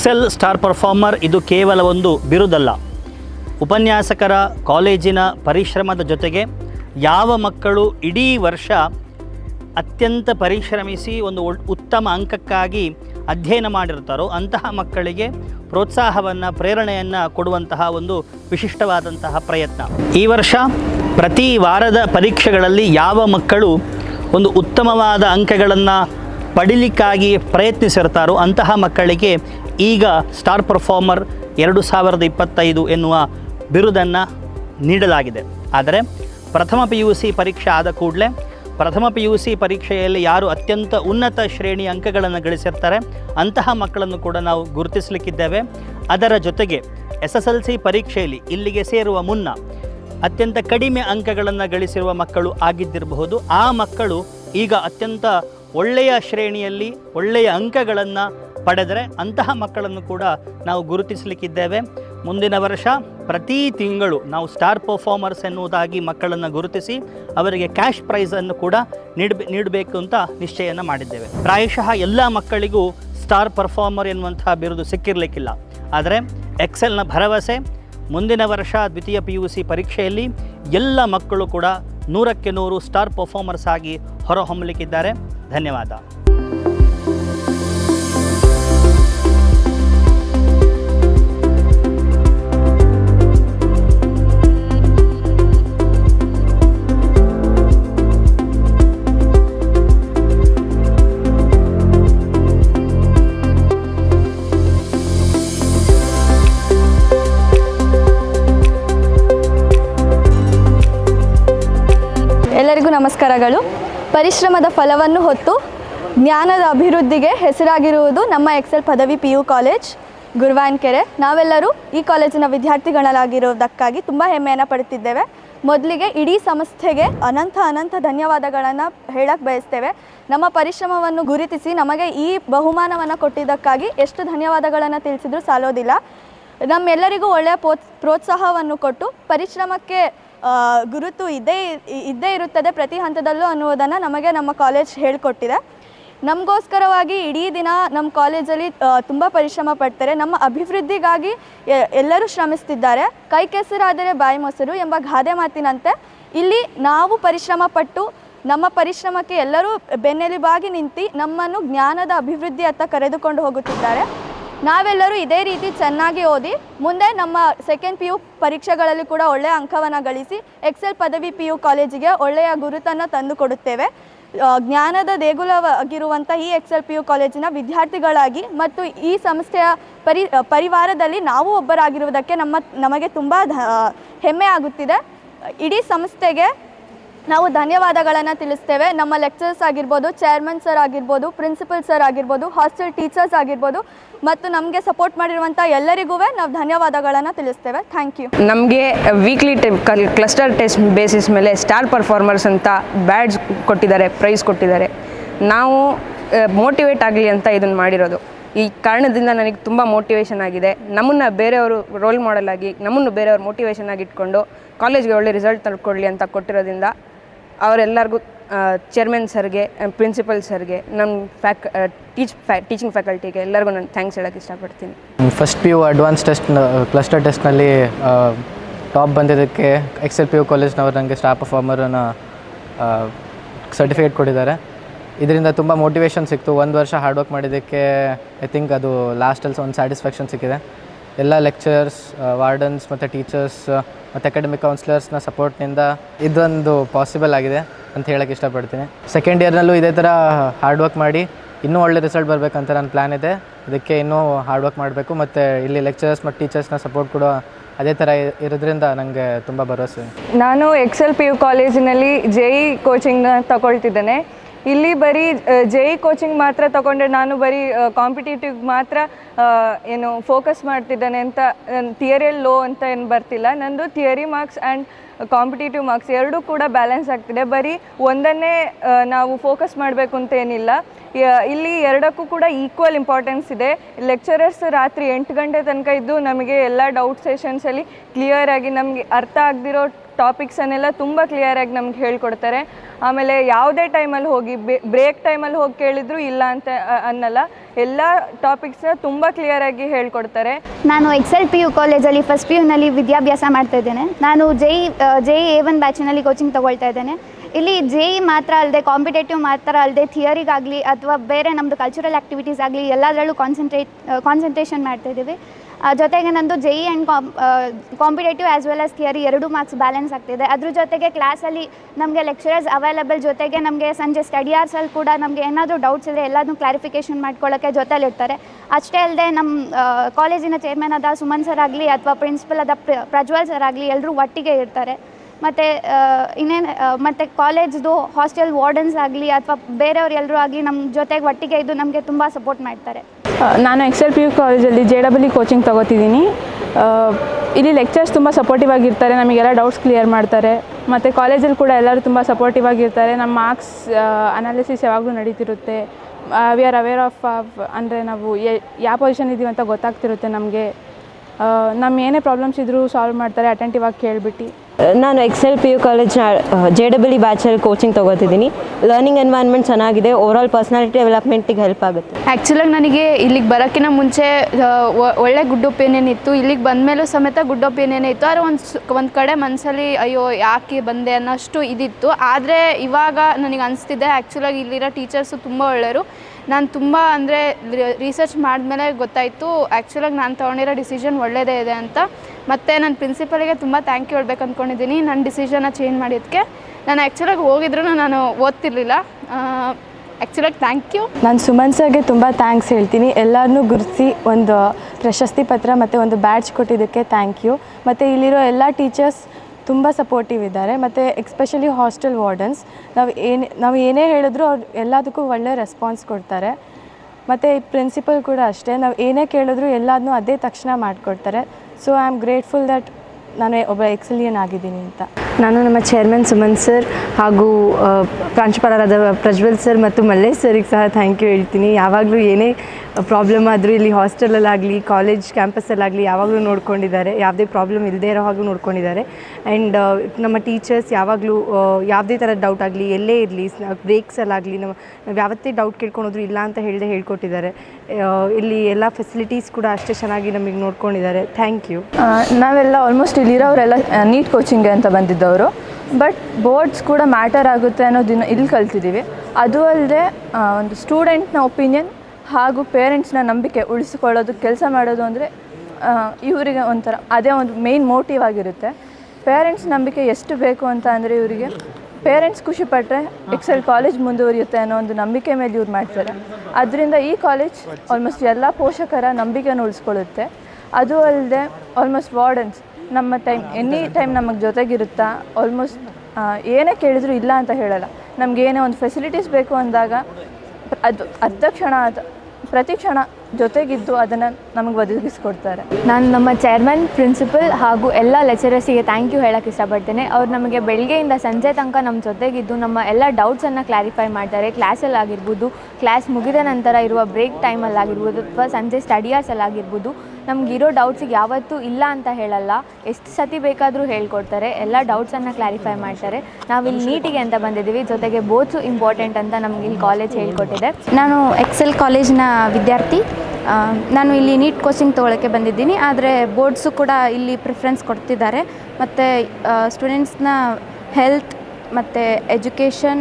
Excel star performer ಇದು ಕೇವಲ ಒಂದು ಬಿರುದಲ್ಲ. ಉಪನ್ಯಾಸಕರ ಕಾಲೇಜಿನ ಪರಿಶ್ರಮದ ಜೊತೆಗೆ ಯಾವ ಮಕ್ಕಳು ಇಡೀ ವರ್ಷ ಅತ್ಯಂತ ಪರಿಶ್ರಮಿಸಿ ಒಂದು ಉತ್ತಮ ಅಂಕಕ್ಕಾಗಿ ಅಧ್ಯಯನ ಮಾಡಿರ್ತಾರೋ ಅಂತಹ ಮಕ್ಕಳಿಗೆ ಪ್ರೋತ್ಸಾಹವನ್ನು, ಪ್ರೇರಣೆಯನ್ನು ಕೊಡುವಂತಹ ಒಂದು ವಿಶಿಷ್ಟವಾದಂತಹ ಪ್ರಯತ್ನ. ಈ ವರ್ಷ ಪ್ರತಿ ವಾರದ ಪರೀಕ್ಷೆಗಳಲ್ಲಿ ಯಾವ ಮಕ್ಕಳು ಒಂದು ಉತ್ತಮವಾದ ಅಂಕಗಳನ್ನು ಪಡಿಲಿಕ್ಕಾಗಿ ಪ್ರಯತ್ನಿಸಿರ್ತಾರೋ ಅಂತಹ ಮಕ್ಕಳಿಗೆ ಈಗ ಸ್ಟಾರ್ ಪರ್ಫಾರ್ಮರ್ ಎರಡು ಸಾವಿರದ ಇಪ್ಪತ್ತೈದು ಎನ್ನುವ ಬಿರುದನ್ನು ನೀಡಲಾಗಿದೆ. ಆದರೆ ಪ್ರಥಮ ಪಿ ಯು ಸಿ ಪರೀಕ್ಷೆ ಆದ ಕೂಡಲೇ ಪ್ರಥಮ ಪಿ ಯು ಸಿ ಪರೀಕ್ಷೆಯಲ್ಲಿ ಯಾರು ಅತ್ಯಂತ ಉನ್ನತ ಶ್ರೇಣಿ ಅಂಕಗಳನ್ನು ಗಳಿಸಿರ್ತಾರೆ ಅಂತಹ ಮಕ್ಕಳನ್ನು ಕೂಡ ನಾವು ಗುರುತಿಸಲಿಕ್ಕಿದ್ದೇವೆ. ಅದರ ಜೊತೆಗೆ ಎಸ್ ಎಸ್ ಎಲ್ ಸಿ ಪರೀಕ್ಷೆಯಲ್ಲಿ ಇಲ್ಲಿಗೆ ಸೇರುವ ಮುನ್ನ ಅತ್ಯಂತ ಕಡಿಮೆ ಅಂಕಗಳನ್ನು ಗಳಿಸಿರುವ ಮಕ್ಕಳು ಆಗಿದ್ದಿರಬಹುದು. ಆ ಮಕ್ಕಳು ಈಗ ಅತ್ಯಂತ ಒಳ್ಳೆಯ ಶ್ರೇಣಿಯಲ್ಲಿ ಒಳ್ಳೆಯ ಅಂಕಗಳನ್ನು ಪಡೆದರೆ ಅಂತಹ ಮಕ್ಕಳನ್ನು ಕೂಡ ನಾವು ಗುರುತಿಸಲಿಕ್ಕಿದ್ದೇವೆ. ಮುಂದಿನ ವರ್ಷ ಪ್ರತಿ ತಿಂಗಳು ನಾವು ಸ್ಟಾರ್ ಪರ್ಫಾರ್ಮರ್ಸ್ ಎನ್ನುವುದಾಗಿ ಮಕ್ಕಳನ್ನು ಗುರುತಿಸಿ ಅವರಿಗೆ ಕ್ಯಾಶ್ ಪ್ರೈಸನ್ನು ಕೂಡ ನೀಡಬೆ ನೀಡಬೇಕು ಅಂತ ನಿಶ್ಚಯನ ಮಾಡಿದ್ದೇವೆ. ಪ್ರಾಯಶಃ ಎಲ್ಲ ಮಕ್ಕಳಿಗೂ ಸ್ಟಾರ್ ಪರ್ಫಾರ್ಮರ್ ಎನ್ನುವಂತಹ ಬಿರುದು ಸಿಕ್ಕಿರಲಿಕ್ಕಿಲ್ಲ. ಆದರೆ ಎಕ್ಸೆಲ್ನ ಭರವಸೆ, ಮುಂದಿನ ವರ್ಷ ದ್ವಿತೀಯ ಪಿ ಯು ಸಿ ಪರೀಕ್ಷೆಯಲ್ಲಿ ಎಲ್ಲ ಮಕ್ಕಳು ಕೂಡ ನೂರಕ್ಕೆ ನೂರು ಸ್ಟಾರ್ ಪರ್ಫಾರ್ಮರ್ಸ್ ಆಗಿ ಹೊರಹೊಮ್ಮಲಿಕ್ಕಿದ್ದಾರೆ. ಧನ್ಯವಾದ. ಎಲ್ಲರಿಗೂ ನಮಸ್ಕಾರಗಳು. ಪರಿಶ್ರಮದ ಫಲವನ್ನು ಹೊತ್ತು ಜ್ಞಾನದ ಅಭಿವೃದ್ಧಿಗೆ ಹೆಸರಾಗಿರುವುದು ನಮ್ಮ ಎಕ್ಸೆಲ್ ಪದವಿ ಪಿ ಯು ಕಾಲೇಜ್ ಗುರುವಾಯನಕೆರೆ ನಾವೆಲ್ಲರೂ ಈ ಕಾಲೇಜಿನ ವಿದ್ಯಾರ್ಥಿಗಳಾಗಿರೋದಕ್ಕಾಗಿ ತುಂಬ ಹೆಮ್ಮೆಯನ್ನು ಪಡುತ್ತಿದ್ದೇವೆ. ಮೊದಲಿಗೆ ಇಡೀ ಸಂಸ್ಥೆಗೆ ಅನಂತ ಅನಂತ ಧನ್ಯವಾದಗಳನ್ನು ಹೇಳಕ್ಕೆ ಬಯಸ್ತೇವೆ. ನಮ್ಮ ಪರಿಶ್ರಮವನ್ನು ಗುರುತಿಸಿ ನಮಗೆ ಈ ಬಹುಮಾನವನ್ನು ಕೊಟ್ಟಿದ್ದಕ್ಕಾಗಿ ಎಷ್ಟು ಧನ್ಯವಾದಗಳನ್ನು ತಿಳಿಸಿದ್ರು ಸಾಲೋದಿಲ್ಲ. ನಮ್ಮೆಲ್ಲರಿಗೂ ಒಳ್ಳೆಯ ಪ್ರೋತ್ ಪ್ರೋತ್ಸಾಹವನ್ನು ಕೊಟ್ಟು ಪರಿಶ್ರಮಕ್ಕೆ ಗುರುತು ಇದ್ದೇ ಇದ್ದೇ ಇರುತ್ತದೆ ಪ್ರತಿ ಹಂತದಲ್ಲೂ ಅನ್ನುವುದನ್ನು ನಮಗೆ ನಮ್ಮ ಕಾಲೇಜ್ ಹೇಳಿಕೊಟ್ಟಿದೆ. ನಮಗೋಸ್ಕರವಾಗಿ ಇಡೀ ದಿನ ನಮ್ಮ ಕಾಲೇಜಲ್ಲಿ ತುಂಬ ಪರಿಶ್ರಮ ಪಡ್ತಾರೆ. ನಮ್ಮ ಅಭಿವೃದ್ಧಿಗಾಗಿ ಎಲ್ಲರೂ ಶ್ರಮಿಸ್ತಿದ್ದಾರೆ. ಕೈ ಕೆಸರಾದರೆ ಬಾಯಿ ಮೊಸರು ಎಂಬ ಗಾದೆ ಮಾತಿನಂತೆ ಇಲ್ಲಿ ನಾವು ಪರಿಶ್ರಮ ಪಟ್ಟು ನಮ್ಮ ಪರಿಶ್ರಮಕ್ಕೆ ಎಲ್ಲರೂ ಬೆನ್ನೆಲುಬಾಗಿ ನಿಂತು ನಮ್ಮನ್ನು ಜ್ಞಾನದ ಅಭಿವೃದ್ಧಿಯತ್ತ ಕರೆದುಕೊಂಡು ಹೋಗುತ್ತಿದ್ದಾರೆ. ನಾವೆಲ್ಲರೂ ಇದೇ ರೀತಿ ಚೆನ್ನಾಗಿ ಓದಿ ಮುಂದೆ ನಮ್ಮ ಸೆಕೆಂಡ್ ಪಿ ಯು ಪರೀಕ್ಷೆಗಳಲ್ಲಿ ಕೂಡ ಒಳ್ಳೆಯ ಅಂಕವನ್ನು ಗಳಿಸಿ ಎಕ್ಸೆಲ್ ಪದವಿ ಪಿ ಯು ಕಾಲೇಜಿಗೆ ಒಳ್ಳೆಯ ಗುರುತನ್ನು ತಂದು ಕೊಡುತ್ತೇವೆ. ಆ, ಜ್ಞಾನದ ದೇಗುಲವಾಗಿರುವಂಥ ಈ ಎಕ್ಸೆಲ್ ಪಿ ಯು ಕಾಲೇಜಿನ ವಿದ್ಯಾರ್ಥಿಗಳಾಗಿ ಮತ್ತು ಈ ಸಂಸ್ಥೆಯ ಪರಿ ಪರಿವಾರದಲ್ಲಿ ನಾವು ಒಬ್ಬರಾಗಿರುವುದಕ್ಕೆ ನಮ್ಮ ನಮಗೆ ತುಂಬ ಹೆಮ್ಮೆ ಆಗುತ್ತಿದೆ. ಇಡೀ ಸಂಸ್ಥೆಗೆ ನಾವು ಧನ್ಯವಾದಗಳನ್ನು ತಿಳಿಸ್ತೇವೆ. ನಮ್ಮ ಲೆಕ್ಚರ್ಸ್ ಆಗಿರ್ಬೋದು ಚೇರ್ಮನ್ ಸರ್ ಆಗಿರ್ಬೋದು ಪ್ರಿನ್ಸಿಪಲ್ ಸರ್ ಆಗಿರ್ಬೋದು ಹಾಸ್ಟೆಲ್ ಟೀಚರ್ಸ್ ಆಗಿರ್ಬೋದು, ಮತ್ತು ನಮಗೆ ಸಪೋರ್ಟ್ ಮಾಡಿರುವಂಥ ಎಲ್ಲರಿಗೂ ನಾವು ಧನ್ಯವಾದಗಳನ್ನು ತಿಳಿಸ್ತೇವೆ. ಥ್ಯಾಂಕ್ ಯು ನಮಗೆ ವೀಕ್ಲಿ ಕ್ಲಸ್ಟರ್ ಟೆಸ್ಟ್ ಬೇಸಿಸ್ ಮೇಲೆ ಸ್ಟಾರ್ ಪರ್ಫಾರ್ಮರ್ಸ್ ಅಂತ ಬ್ಯಾಡ್ಜ್ ಕೊಟ್ಟಿದ್ದಾರೆ ಪ್ರೈಸ್ ಕೊಟ್ಟಿದ್ದಾರೆ. ನಾವು ಮೋಟಿವೇಟ್ ಆಗಲಿ ಅಂತ ಇದನ್ನು ಮಾಡಿರೋದು. ಈ ಕಾರಣದಿಂದ ನನಗೆ ತುಂಬ ಮೋಟಿವೇಶನ್ ಆಗಿದೆ. ನಮ್ಮನ್ನು ಬೇರೆಯವರು ರೋಲ್ ಮಾಡೆಲ್ ಆಗಿ, ನಮ್ಮನ್ನು ಬೇರೆಯವರು ಮೋಟಿವೇಶನ್ ಆಗಿ ಇಟ್ಕೊಂಡು ಕಾಲೇಜ್ಗೆ ಒಳ್ಳೆ ರಿಸಲ್ಟ್ ತಂದುಕೊಡ್ಲಿ ಅಂತ ಕೊಟ್ಟಿರೋದ್ರಿಂದ ಅವರೆಲ್ಲರಿಗೂ ಚೇರ್ಮನ್ ಸರ್ಗೆ ಪ್ರಿನ್ಸಿಪಲ್ ಸರ್ಗೆ ನಮ್ಮ ಫ್ಯಾಕ್ ಟೀಚ್ ಫ್ಯಾ ಟೀಚಿಂಗ್ ಫ್ಯಾಕಲ್ಟಿಗೆ ಎಲ್ಲರಿಗೂ ನಾನು ಥ್ಯಾಂಕ್ಸ್ ಹೇಳೋಕ್ಕೆ ಇಷ್ಟಪಡ್ತೀನಿ. First P U advance test cluster ಟೆಸ್ಟ್ನಲ್ಲಿ ಟಾಪ್ ಬಂದಿದ್ದಕ್ಕೆ ಎಕ್ಸೆಲ್ ಪಿ ಯು ಕಾಲೇಜ್ನವರು ನನಗೆ ಸ್ಟಾರ್ ಪರ್ಫಾರ್ಮರನ್ನು ಸರ್ಟಿಫಿಕೇಟ್ ಕೊಟ್ಟಿದ್ದಾರೆ. ಇದರಿಂದ ತುಂಬ ಮೋಟಿವೇಶನ್ ಸಿಕ್ತು. ಒಂದು ವರ್ಷ ಹಾರ್ಡ್ ವರ್ಕ್ ಮಾಡಿದ್ದಕ್ಕೆ ಐ ಥಿಂಕ್ ಅದು ಲಾಸ್ಟಲ್ಲಿ ಒಂದು ಸ್ಯಾಟಿಸ್ಫ್ಯಾಕ್ಷನ್ ಸಿಕ್ಕಿದೆ. ಎಲ್ಲ ಲೆಕ್ಚರ್ಸ್ ವಾರ್ಡನ್ಸ್ ಮತ್ತು ಟೀಚರ್ಸ್ ಮತ್ತು ಅಕಾಡೆಮಿಕ್ ಕೌನ್ಸಿಲರ್ಸ್ನ ಸಪೋರ್ಟ್ನಿಂದ ಇದೊಂದು ಪಾಸಿಬಲ್ ಆಗಿದೆ ಅಂತ ಹೇಳೋಕ್ಕೆ ಇಷ್ಟಪಡ್ತೀನಿ. ಸೆಕೆಂಡ್ ಇಯರ್ನಲ್ಲೂ ಇದೇ ಥರ ಹಾರ್ಡ್ ವರ್ಕ್ ಮಾಡಿ ಇನ್ನೂ ಒಳ್ಳೆ ರಿಸಲ್ಟ್ ಬರಬೇಕಂತ ನನ್ನ ಪ್ಲ್ಯಾನ್ ಇದೆ. ಇದಕ್ಕೆ ಇನ್ನೂ ಹಾರ್ಡ್ ವರ್ಕ್ ಮಾಡಬೇಕು. ಮತ್ತು ಇಲ್ಲಿ ಲೆಕ್ಚರರ್ಸ್ ಮತ್ತು ಟೀಚರ್ಸ್ನ ಸಪೋರ್ಟ್ ಕೂಡ ಅದೇ ಥರ ಇರೋದ್ರಿಂದ ನನಗೆ ತುಂಬ ಭರವಸೆ. ನಾನು ಎಕ್ಸೆಲ್ ಪಿ ಯು ಕಾಲೇಜಿನಲ್ಲಿ ಜೆ ಇ ಕೋಚಿಂಗ್ನ ತಗೊಳ್ತಿದ್ದೇನೆ. ಇಲ್ಲಿ ಬರೀ ಜೆ ಕೋಚಿಂಗ್ ಮಾತ್ರ ತಗೊಂಡ್ರೆ ನಾನು ಬರೀ ಕಾಂಪಿಟೇಟಿವ್ ಮಾತ್ರ ಏನು ಫೋಕಸ್ ಮಾಡ್ತಿದ್ದಾನೆ ಅಂತ ಥಿಯರಿ ಲೋ ಅಂತ ಏನು ಬರ್ತಿಲ್ಲ. ನಂದು theory marks and competitive marks ಎರಡೂ ಕೂಡ ಬ್ಯಾಲೆನ್ಸ್ ಆಗ್ತಿದೆ. ಬರೀ ಒಂದನ್ನೇ ನಾವು ಫೋಕಸ್ ಮಾಡಬೇಕು ಅಂತ ಏನಿಲ್ಲ. ಇಲ್ಲಿ ಎರಡಕ್ಕೂ ಕೂಡ ಈಕ್ವಲ್ ಇಂಪಾರ್ಟೆನ್ಸ್ ಇದೆ. ಲೆಕ್ಚರರ್ಸ್ ರಾತ್ರಿ ಎಂಟು ಗಂಟೆ ತನಕ ಇದ್ದು ನಮಗೆ ಎಲ್ಲ ಡೌಟ್ ಸೆಷನ್ಸಲ್ಲಿ ಕ್ಲಿಯರ್ ಆಗಿ ನಮಗೆ ಅರ್ಥ ಆಗದಿರೋ ಟಾಪಿಕ್ಸನ್ನೆಲ್ಲ ತುಂಬ ಕ್ಲಿಯರಾಗಿ ನಮ್ಗೆ ಹೇಳ್ಕೊಡ್ತಾರೆ. ಆಮೇಲೆ ಯಾವುದೇ ಟೈಮಲ್ಲಿ ಹೋಗಿ ಬ್ರೇಕ್ ಟೈಮಲ್ಲಿ ಹೋಗಿ ಕೇಳಿದ್ರು ಇಲ್ಲ ಅಂತ ಅನ್ನಲ್ಲ. ಎಲ್ಲ ಟಾಪಿಕ್ಸ್ನ ತುಂಬ ಕ್ಲಿಯರಾಗಿ ಹೇಳ್ಕೊಡ್ತಾರೆ. ನಾನು ಎಕ್ಸೆಲ್ ಪಿ ಯು ಕಾಲೇಜಲ್ಲಿ ಫಸ್ಟ್ ಪಿ ಯುನಲ್ಲಿ ವಿದ್ಯಾಭ್ಯಾಸ ಮಾಡ್ತಾ ಇದ್ದೇನೆ. ನಾನು ಜೈ ಜೈ ಎ ಒನ್ ಬ್ಯಾಚಿನಲ್ಲಿ ಕೋಚಿಂಗ್ ತೊಗೊಳ್ತಾ ಇದ್ದೇನೆ. ಇಲ್ಲಿ ಜೆ ಮಾತ್ರ ಅಲ್ಲದೆ ಕಾಂಪಿಟೇಟಿವ್ ಮಾತ್ರ ಅಲ್ಲದೆ ಥಿಯರಿಗಾಗಲಿ ಅಥವಾ ಬೇರೆ ನಮ್ಮದು ಕಲ್ಚರಲ್ ಆ್ಯಕ್ಟಿವಿಟೀಸ್ ಆಗಲಿ ಎಲ್ಲದರಲ್ಲೂ ಕಾನ್ಸಂಟ್ರೇಟ್ ಕಾನ್ಸಂಟ್ರೇಷನ್ ಮಾಡ್ತಾ ಇದ್ದೀವಿ. ಜೊತೆಗೆ ನಂದು J E and competitive as well as theory ಎರಡು ಮಾರ್ಕ್ಸ್ ಬ್ಯಾಲೆನ್ಸ್ ಆಗ್ತಿದೆ. ಅದ್ರ ಜೊತೆಗೆ ಕ್ಲಾಸಲ್ಲಿ ನಮಗೆ ಲೆಕ್ಚರರ್ಸ್ ಅವೈಲಬಲ್ ಜೊತೆಗೆ ನಮಗೆ ಸಂಜೆ ಸ್ಟಡಿ ಅವರ್ಸಲ್ಲಿ ಕೂಡ ನಮಗೆ ಏನಾದರೂ ಡೌಟ್ಸ್ ಇದ್ದರೆ ಎಲ್ಲದನ್ನೂ ಕ್ಲಾರಿಫಿಕೇಷನ್ ಮಾಡ್ಕೊಳ್ಳೋಕ್ಕೆ ಜೊತೆಲಿರ್ತಾರೆ ಅಷ್ಟೇ ಅಲ್ಲದೆ ನಮ್ಮ ಕಾಲೇಜಿನ ಚೇರ್ಮನ್ ಆದ ಸುಮನ್ ಸರ್ ಆಗಲಿ ಅಥವಾ ಪ್ರಿನ್ಸಿಪಲ್ ಆದ ಪ್ರ- ಪ್ರಜ್ವಲ್ ಸರ್ ಆಗಲಿ ಎಲ್ಲರೂ ಒಟ್ಟಿಗೆ ಇರ್ತಾರೆ. ಮತ್ತು ಇನ್ನೇನು ಮತ್ತು ಕಾಲೇಜ್ದು ಹಾಸ್ಟೆಲ್ ವಾರ್ಡನ್ಸ್ ಆಗಲಿ ಅಥವಾ ಬೇರೆಯವ್ರು ಎಲ್ಲರೂ ಆಗಲಿ ನಮ್ಮ ಜೊತೆಗೆ ಒಟ್ಟಿಗೆ ಇದ್ದು ನಮಗೆ ತುಂಬ ಸಪೋರ್ಟ್ ಮಾಡ್ತಾರೆ. ನಾನು ನಾನು ಎಕ್ಸೆಲ್ ಪಿ ಯು ಕಾಲೇಜಲ್ಲಿ ಜೆ ಡಬಲ್ ಇ ಕೋಚಿಂಗ್ ತೊಗೋತಿದ್ದೀನಿ. ಇಲ್ಲಿ ಲೆಕ್ಚರ್ಸ್ ತುಂಬ ಸಪೋರ್ಟಿವ್ ಆಗಿರ್ತಾರೆ, ನಮಗೆಲ್ಲ ಡೌಟ್ಸ್ ಕ್ಲಿಯರ್ ಮಾಡ್ತಾರೆ. ಮತ್ತು ಕಾಲೇಜಲ್ಲಿ ಕೂಡ ಎಲ್ಲರೂ ತುಂಬ ಸಪೋರ್ಟಿವ್ ಆಗಿರ್ತಾರೆ. ನಮ್ಮ ಮಾರ್ಕ್ಸ್ ಅನಾಲಿಸಿಸ್ ಯಾವಾಗಲೂ ನಡೀತಿರುತ್ತೆ. ವಿ ಆರ್ ಅವೇರ್ ಆಫ್ ಅಂದರೆ ನಾವು ಯಾವ ಪೊಸಿಷನ್ ಇದ್ದೀವಿ ಅಂತ ಗೊತ್ತಾಗ್ತಿರುತ್ತೆ ನಮಗೆ. ನಮ್ಮ ಏನೇ ಪ್ರಾಬ್ಲಮ್ಸ್ ಇದ್ದರೂ ಸಾಲ್ವ್ ಮಾಡ್ತಾರೆ ಅಟೆಂಟಿವ್ ಆಗಿ ಕೇಳಿಬಿಟ್ಟು. ನಾನು Excel P U college J double E ಬ್ಯಾಚಲ್ಲಿ coaching ತೊಗೋತಿದ್ದೀನಿ. ಲರ್ನಿಂಗ್ ಎನ್ವೈರ್ಮೆಂಟ್ ಚೆನ್ನಾಗಿದೆ ಓವರಾಲ್ ಪರ್ಸ್ನಾಲಿಟಿ ಡೆವಲಪ್ಮೆಂಟಿಗೆ ಹೆಲ್ಪ್ ಆಗುತ್ತೆ. ಆ್ಯಕ್ಚುಲಾಗಿ ನನಗೆ ಇಲ್ಲಿಗೆ ಬರೋಕ್ಕಿಂತ ಮುಂಚೆ ಒಳ್ಳೆ ಗುಡ್ ಒಪಿನಿಯನ್ ಇತ್ತು. ಇಲ್ಲಿಗೆ ಬಂದಮೇಲೂ ಸಮೇತ ಗುಡ್ ಒಪಿನಿಯನ್ ಇತ್ತು. ಆದರೆ ಒಂದು ಒಂದು ಕಡೆ ಮನಸ್ಸಲ್ಲಿ ಅಯ್ಯೋ ಯಾಕೆ ಬಂದೆ? ಅನ್ನೋಷ್ಟು ಇದಿತ್ತು. ಆದರೆ ಇವಾಗ ನನಗೆ ಅನಿಸ್ತಿದೆ ಆ್ಯಕ್ಚುಲಾಗಿ ಇಲ್ಲಿರೋ ಟೀಚರ್ಸು ತುಂಬ ಒಳ್ಳೆಯರು ನಾನು ತುಂಬ ಅಂದರೆ ರಿಸರ್ಚ್ ಮಾಡಿದ್ಮೇಲೆ ಗೊತ್ತಾಯಿತು ಆ್ಯಕ್ಚುಲಾಗಿ ನಾನು ತೊಗೊಂಡಿರೋ ಡಿಸಿಷನ್ ಒಳ್ಳೆಯದೇ ಇದೆ ಅಂತ. ಮತ್ತು ನನ್ನ ಪ್ರಿನ್ಸಿಪಲ್ಗೆ ತುಂಬ ಥ್ಯಾಂಕ್ ಯು ಹೇಳ್ಬೇಕು ಅಂದ್ಕೊಂಡಿದ್ದೀನಿ ನನ್ನ ಡಿಸಿಷನ್ನ ಚೇಂಜ್ ಮಾಡಿದ್ದಕ್ಕೆ ನಾನು ಆ್ಯಕ್ಚುಲಾಗಿ ಹೋಗಿದ್ರು ನಾನು ಓದ್ತಿರ್ಲಿಲ್ಲ. ಆ್ಯಕ್ಚುಲಾಗಿ ಥ್ಯಾಂಕ್ ಯು ನಾನು ಸುಮನ್ ಸರ್ಗೆ ತುಂಬ ಥ್ಯಾಂಕ್ಸ್ ಹೇಳ್ತೀನಿ. ಎಲ್ಲರನ್ನೂ ಗುರುತಿಸಿ ಒಂದು ಪ್ರಶಸ್ತಿ ಪತ್ರ ಮತ್ತು ಒಂದು ಬ್ಯಾಡ್ಜ್ ಕೊಟ್ಟಿದ್ದಕ್ಕೆ ಥ್ಯಾಂಕ್ ಯು ಮತ್ತು ಇಲ್ಲಿರೋ ಎಲ್ಲ ಟೀಚರ್ಸ್ ತುಂಬ ಸಪೋರ್ಟಿವ್ ಇದ್ದಾರೆ. ಮತ್ತು ಎಕ್ಸ್ಪೆಷಲಿ ಹಾಸ್ಟೆಲ್ ವಾರ್ಡನ್ಸ್ ನಾವು ಏನೇ ನಾವು ಏನೇ ಹೇಳಿದ್ರು ಅವ್ರು ಎಲ್ಲದಕ್ಕೂ ಒಳ್ಳೆ ರೆಸ್ಪಾನ್ಸ್ ಕೊಡ್ತಾರೆ. ಮತ್ತು ಪ್ರಿನ್ಸಿಪಲ್ ಕೂಡ ಅಷ್ಟೇ, ನಾವು ಏನೇ ಕೇಳಿದ್ರು ಎಲ್ಲದನ್ನೂ ಅದೇ ತಕ್ಷಣ ಮಾಡಿಕೊಡ್ತಾರೆ. So I am grateful that ನಾನು ಒಬ್ಬ ಎಕ್ಸಲಿಯನ್ ಆಗಿದ್ದೀನಿ ಅಂತ. ನಾನು ನಮ್ಮ ಚೇರ್ಮನ್ ಸುಮನ್ ಸರ್ ಹಾಗೂ ಪ್ರಾಂಶುಪಾಲರಾದ ಪ್ರಜ್ವಲ್ ಸರ್ ಮತ್ತು ಮಲ್ಲೇಶ್ ಸರಿಗೆ ಸಹ ಥ್ಯಾಂಕ್ ಯು ಹೇಳ್ತೀನಿ. ಯಾವಾಗಲೂ ಏನೇ ಪ್ರಾಬ್ಲಮ್ ಆದರೂ ಇಲ್ಲಿ ಹಾಸ್ಟೆಲಲ್ಲಾಗಲಿ ಕಾಲೇಜ್ ಕ್ಯಾಂಪಸ್ಸಲ್ಲಾಗಲಿ ಯಾವಾಗಲೂ ನೋಡ್ಕೊಂಡಿದ್ದಾರೆ. ಯಾವುದೇ ಪ್ರಾಬ್ಲಮ್ ಇಲ್ಲದೇ ಇರೋ ಹಾಗೂ ನೋಡ್ಕೊಂಡಿದ್ದಾರೆ. ಆ್ಯಂಡ್ ನಮ್ಮ ಟೀಚರ್ಸ್ ಯಾವಾಗಲೂ ಯಾವುದೇ ಥರ ಡೌಟ್ ಆಗಲಿ, ಎಲ್ಲೇ ಇರಲಿ ಬ್ರೇಕ್ಸಲ್ಲಾಗಲಿ ನಮ್ಮ, ನಾವು ಯಾವತ್ತೇ ಡೌಟ್ ಕೇಳ್ಕೊಂಡೋದ್ರು ಇಲ್ಲ ಅಂತ ಹೇಳಿದೆ ಹೇಳ್ಕೊಟ್ಟಿದ್ದಾರೆ. ಇಲ್ಲಿ ಎಲ್ಲ ಫೆಸಿಲಿಟೀಸ್ ಕೂಡ ಅಷ್ಟೇ ಚೆನ್ನಾಗಿ ನಮಗೆ ನೋಡ್ಕೊಂಡಿದ್ದಾರೆ. ಥ್ಯಾಂಕ್ ಯು ನಾವೆಲ್ಲ ಆಲ್ಮೋಸ್ಟ್ ಇಲ್ಲಿರೋರೆಲ್ಲ ನೀಟ್ ಕೋಚಿಂಗ್ ಅಂತ ಬಂದಿದ್ದವರು ಬಟ್ ಬೋರ್ಡ್ಸ್ ಕೂಡ ಮ್ಯಾಟರ್ ಆಗುತ್ತೆ ಅನ್ನೋದಿನ್ನು ಇಲ್ಲಿ ಕಲ್ತಿದ್ದೀವಿ. ಅದು ಅಲ್ಲದೆ ಒಂದು ಸ್ಟೂಡೆಂಟ್ನ ಒಪಿನಿಯನ್ ಹಾಗೂ ಪೇರೆಂಟ್ಸ್ನ ನಂಬಿಕೆ ಉಳಿಸಿಕೊಳ್ಳೋದು, ಕೆಲಸ ಮಾಡೋದು ಅಂದರೆ ಇವರಿಗೆ ಒಂಥರ, ಅದೇ ಒಂದು ಮೇಯ್ನ್ ಮೋಟಿವ್ ಆಗಿರುತ್ತೆ. ಪೇರೆಂಟ್ಸ್ ನಂಬಿಕೆ ಎಷ್ಟು ಬೇಕು ಅಂತ ಅಂದರೆ ಇವರಿಗೆ ಪೇರೆಂಟ್ಸ್ ಖುಷಿಪಟ್ಟರೆ ಎಕ್ಸೆಲ್ ಕಾಲೇಜ್ ಮುಂದುವರಿಯುತ್ತೆ ಅನ್ನೋ ಒಂದು ನಂಬಿಕೆ ಮೇಲೆ ಇವ್ರು ಮಾಡ್ತಾರೆ. ಅದರಿಂದ ಈ ಕಾಲೇಜ್ ಆಲ್ಮೋಸ್ಟ್ ಎಲ್ಲ ಪೋಷಕರ ನಂಬಿಕೆಯನ್ನು ಉಳಿಸ್ಕೊಳ್ಳುತ್ತೆ. ಅದು ಅಲ್ಲದೆ ಆಲ್ಮೋಸ್ಟ್ ವಾರ್ಡನ್ಸ್ ನಮ್ಮ ಟೈಮ್ ಎನಿ ಟೈಮ್ ನಮಗೆ ಜೊತೆಗಿರುತ್ತಾ ಆಲ್ಮೋಸ್ಟ್ ಏನೇ ಕೇಳಿದ್ರು ಇಲ್ಲ ಅಂತ ಹೇಳಲ್ಲ. ನಮ್ಗೆ ಏನೇ ಒಂದು ಫೆಸಿಲಿಟೀಸ್ ಬೇಕು ಅಂದಾಗ, ಅದು, ಅರ್ಧ ಕ್ಷಣ ಪ್ರತಿ ಕ್ಷಣ ಜೊತೆಗಿದ್ದು ಅದನ್ನು ನಮಗೆ ಒದಗಿಸ್ಕೊಡ್ತಾರೆ. ನಾನು ನಮ್ಮ ಚೇರ್ಮನ್ ಪ್ರಿನ್ಸಿಪಲ್ ಹಾಗೂ ಎಲ್ಲ ಲೆಕ್ಚರರ್ಸಿಗೆ ಥ್ಯಾಂಕ್ ಯು ಹೇಳೋಕ್ಕೆ ಇಷ್ಟಪಡ್ತೇನೆ. ಅವ್ರು ನಮಗೆ ಬೆಳಗ್ಗೆಯಿಂದ ಸಂಜೆ ತನಕ ನಮ್ಮ ಜೊತೆಗಿದ್ದು ನಮ್ಮ ಎಲ್ಲ ಡೌಟ್ಸನ್ನು ಕ್ಲಾರಿಫೈ ಮಾಡ್ತಾರೆ. ಕ್ಲಾಸಲ್ಲಿ ಆಗಿರ್ಬೋದು ಕ್ಲಾಸ್ ಮುಗಿದ ನಂತರ ಇರುವ ಬ್ರೇಕ್ ಟೈಮಲ್ಲಿ ಆಗಿರ್ಬೋದು ಅಥವಾ ಸಂಜೆ ಸ್ಟಡಿಯಾಸಲ್ಲಿ ಆಗಿರ್ಬೋದು ನಮಗಿರೋ ಡೌಟ್ಸಿಗೆ ಯಾವತ್ತೂ ಇಲ್ಲ ಅಂತ ಹೇಳಲ್ಲ. ಎಷ್ಟು ಸತಿ ಬೇಕಾದರೂ ಹೇಳ್ಕೊಡ್ತಾರೆ. ಎಲ್ಲ ಡೌಟ್ಸನ್ನು ಕ್ಲಾರಿಫೈ ಮಾಡ್ತಾರೆ. ನಾವಿಲ್ಲಿ ನೀಟಿಗೆ ಅಂತ ಬಂದಿದ್ದೀವಿ. ಜೊತೆಗೆ ಬೋತ್ಸು ಇಂಪಾರ್ಟೆಂಟ್ ಅಂತ ನಮ್ಗೆ ಇಲ್ಲಿ ಕಾಲೇಜ್ ಹೇಳ್ಕೊಟ್ಟಿದೆ. ನಾನು ಎಕ್ಸೆಲ್ ಕಾಲೇಜಿನ ವಿದ್ಯಾರ್ಥಿ. ನಾನು ಇಲ್ಲಿ ನೀಟ್ ಕೋಚಿಂಗ್ ತೊಗೊಳಕ್ಕೆ ಬಂದಿದ್ದೀನಿ, ಆದರೆ ಬೋರ್ಡ್ಸು ಕೂಡ ಇಲ್ಲಿ ಪ್ರಿಫ್ರೆನ್ಸ್ ಕೊಡ್ತಿದ್ದಾರೆ. ಮತ್ತು ಸ್ಟೂಡೆಂಟ್ಸ್ನ ಹೆಲ್ತ್ ಮತ್ತು ಎಜುಕೇಷನ್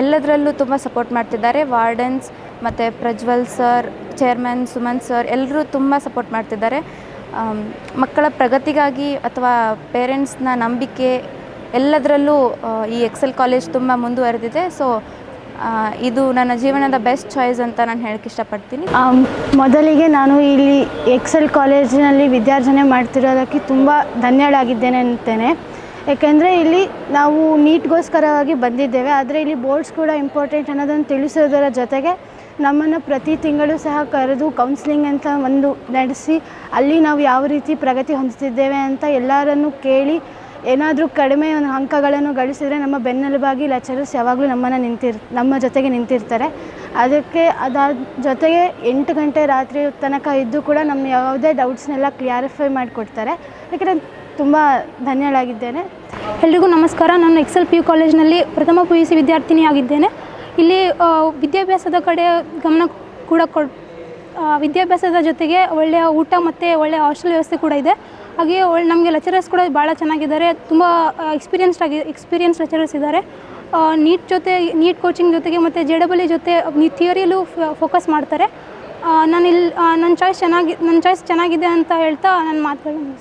ಎಲ್ಲದರಲ್ಲೂ ತುಂಬ ಸಪೋರ್ಟ್ ಮಾಡ್ತಿದ್ದಾರೆ. ವಾರ್ಡನ್ಸ್ ಮತ್ತು Prajwal sir chairman Suman sir ಎಲ್ಲರೂ ತುಂಬ ಸಪೋರ್ಟ್ ಮಾಡ್ತಿದ್ದಾರೆ. ಮಕ್ಕಳ ಪ್ರಗತಿಗಾಗಿ ಅಥವಾ ಪೇರೆಂಟ್ಸ್ನ ನಂಬಿಕೆ ಎಲ್ಲದರಲ್ಲೂ ಈ ಎಕ್ಸೆಲ್ ಕಾಲೇಜ್ ತುಂಬ ಮುಂದುವರೆದಿದೆ. ಸೊ ಇದು ನನ್ನ ಜೀವನದ ಬೆಸ್ಟ್ ಚಾಯ್ಸ್ ಅಂತ ನಾನು ಹೇಳಕ್ಕೆ ಇಷ್ಟಪಡ್ತೀನಿ. ಮೊದಲಿಗೆ ನಾನು ಇಲ್ಲಿ ಎಕ್ಸೆಲ್ ಕಾಲೇಜಿನಲ್ಲಿ ವಿದ್ಯಾರ್ಜನೆ ಮಾಡ್ತಿರೋದಕ್ಕೆ ತುಂಬ ಧನ್ಯಳಾಗಿದ್ದೇನೆ ಅಂತೇನೆ. ಏಕೆಂದರೆ ಇಲ್ಲಿ ನಾವು ನೀಟ್ಗೋಸ್ಕರವಾಗಿ ಬಂದಿದ್ದೇವೆ, ಆದರೆ ಇಲ್ಲಿ ಬೋರ್ಡ್ಸ್ ಕೂಡ ಇಂಪಾರ್ಟೆಂಟ್ ಅನ್ನೋದನ್ನು ತಿಳಿಸೋದರ ಜೊತೆಗೆ ನಮ್ಮನ್ನು ಪ್ರತಿ ತಿಂಗಳು ಸಹ ಕರೆದು ಕೌನ್ಸಿಲಿಂಗ್ ಅಂತ ಒಂದು ನಡೆಸಿ ಅಲ್ಲಿ ನಾವು ಯಾವ ರೀತಿ ಪ್ರಗತಿ ಹೊಂದುತ್ತಿದ್ದೇವೆ ಅಂತ ಎಲ್ಲರನ್ನು ಕೇಳಿ ಏನಾದರೂ ಕಡಿಮೆ ಒಂದು ಅಂಕಗಳನ್ನು ಗಳಿಸಿದರೆ ನಮ್ಮ ಬೆನ್ನೆಲುಬಾಗಿ ಲೆಕ್ಚರರ್ಸ್ ಯಾವಾಗಲೂ ನಮ್ಮನ್ನು ನಿಂತಿರ್, ನಮ್ಮ ಜೊತೆಗೆ ನಿಂತಿರ್ತಾರೆ. ಅದಕ್ಕೆ ಅದಾದ ಜೊತೆಗೆ ಎಂಟು ಗಂಟೆ ರಾತ್ರಿ ತನಕ ಇದ್ದು ಕೂಡ ನಮ್ಮ ಯಾವುದೇ ಡೌಟ್ಸ್ನೆಲ್ಲ ಕ್ಲಿಯಾರಿಫೈ ಮಾಡಿಕೊಡ್ತಾರೆ. ನಾನು ತುಂಬ ಧನ್ಯಳಾಗಿದ್ದೇನೆ. ಎಲ್ರಿಗೂ ನಮಸ್ಕಾರ. ನಾನು ಎಕ್ಸೆಲ್ ಪಿ ಯು ಕಾಲೇಜ್ನಲ್ಲಿ ಪ್ರಥಮ ಪಿ ಯು ಸಿ ವಿದ್ಯಾರ್ಥಿನಿಯಾಗಿದ್ದೇನೆ. ಇಲ್ಲಿ ವಿದ್ಯಾಭ್ಯಾಸದ ಕಡೆ ಗಮನ ಕೂಡ ಕೊಡ್ ವಿದ್ಯಾಭ್ಯಾಸದ ಜೊತೆಗೆ ಒಳ್ಳೆಯ ಊಟ ಮತ್ತು ಒಳ್ಳೆಯ ಹಾಸ್ಟೆಲ್ ವ್ಯವಸ್ಥೆ ಕೂಡ ಇದೆ. ಹಾಗೆಯೇ ಒಳ್ಳೆ, ನಮಗೆ ಲೆಕ್ಚರರ್ಸ್ ಕೂಡ ಭಾಳ ಚೆನ್ನಾಗಿದ್ದಾರೆ. ತುಂಬ ಎಕ್ಸ್ಪೀರಿಯನ್ಸ್ಡ್ ಆಗಿ ಎಕ್ಸ್ಪೀರಿಯನ್ಸ್ ಲೆಕ್ಚರರ್ಸ್ ಇದ್ದಾರೆ. ನೀಟ್ ಜೊತೆ ನೀಟ್ ಕೋಚಿಂಗ್ ಜೊತೆಗೆ ಮತ್ತು ಜೆ ಡಬಲ್ ಇ ಜೊತೆ ಥಿಯರಿಯಲ್ಲೂ ಫೋಕಸ್ ಮಾಡ್ತಾರೆ. ನಾನು ಇಲ್ಲಿ ನನ್ನ ಚಾಯ್ಸ್ ಚೆನ್ನಾಗಿ ನನ್ನ ಚಾಯ್ಸ್ ಚೆನ್ನಾಗಿದೆ ಅಂತ ಹೇಳ್ತಾ ನನ್ನ ಮಾತುಗಳನ್ನ